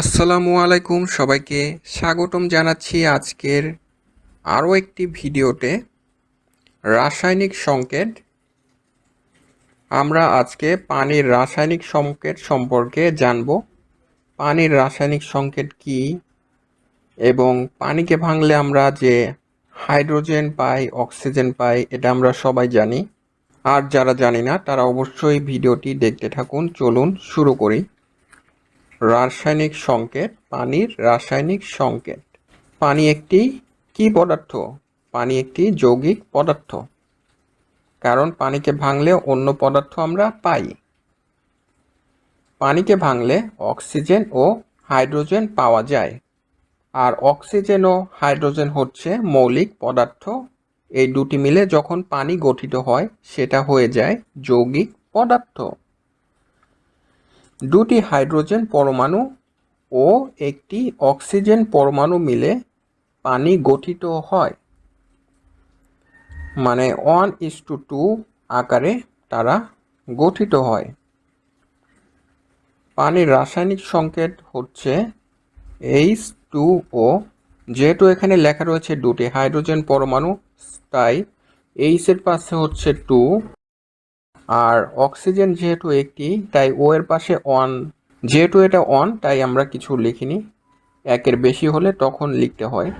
আসসালামু আলাইকুম সবাইকে স্বাগতম জানাচ্ছি আজকের আরও একটি ভিডিওতে রাসায়নিক সংকেত। আমরা আজকে পানির রাসায়নিক সংকেত সম্পর্কে জানব। পানির রাসায়নিক সংকেত কি এবং পানিকে ভাঙলে আমরা যে হাইড্রোজেন পাই, অক্সিজেন পাই, এটা আমরা সবাই জানি। আর যারা জানি না, তারা অবশ্যই ভিডিওটি দেখতে থাকুন, চলুন শুরু করি। রাসায়নিক সংকেত, পানির রাসায়নিক সংকেত। পানি একটি কি পদার্থ? পানি একটি যৌগিক পদার্থ। কারণ পানিকে ভাঙলে অন্য পদার্থ আমরা পাই। পানিকে ভাঙলে অক্সিজেন ও হাইড্রোজেন পাওয়া যায়। আর অক্সিজেন ও হাইড্রোজেন হচ্ছে মৌলিক পদার্থ। এই দুটি মিলে যখন পানি গঠিত হয়, সেটা হয়ে যায় যৌগিক পদার্থ। দুটি হাইড্রোজেন পরমাণু ও একটি অক্সিজেন পরমাণু মিলে পানি গঠিত হয়। মানে ওয়ান ইস টু টু আকারে তারা গঠিত হয়। পানির রাসায়নিক সংকেত হচ্ছে এইচ টু ও যেহেতু এখানে লেখা রয়েছে দুটি হাইড্রোজেন পরমাণু, তাই এইচের পাশে হচ্ছে টু আর অক্সিজেন যেহেতু একটি, তাই ও এর পাশে অন যেহেতু এটা অন তাই আমরা কিছু লিখিনি। একের বেশি হলে তখন লিখতে হয়।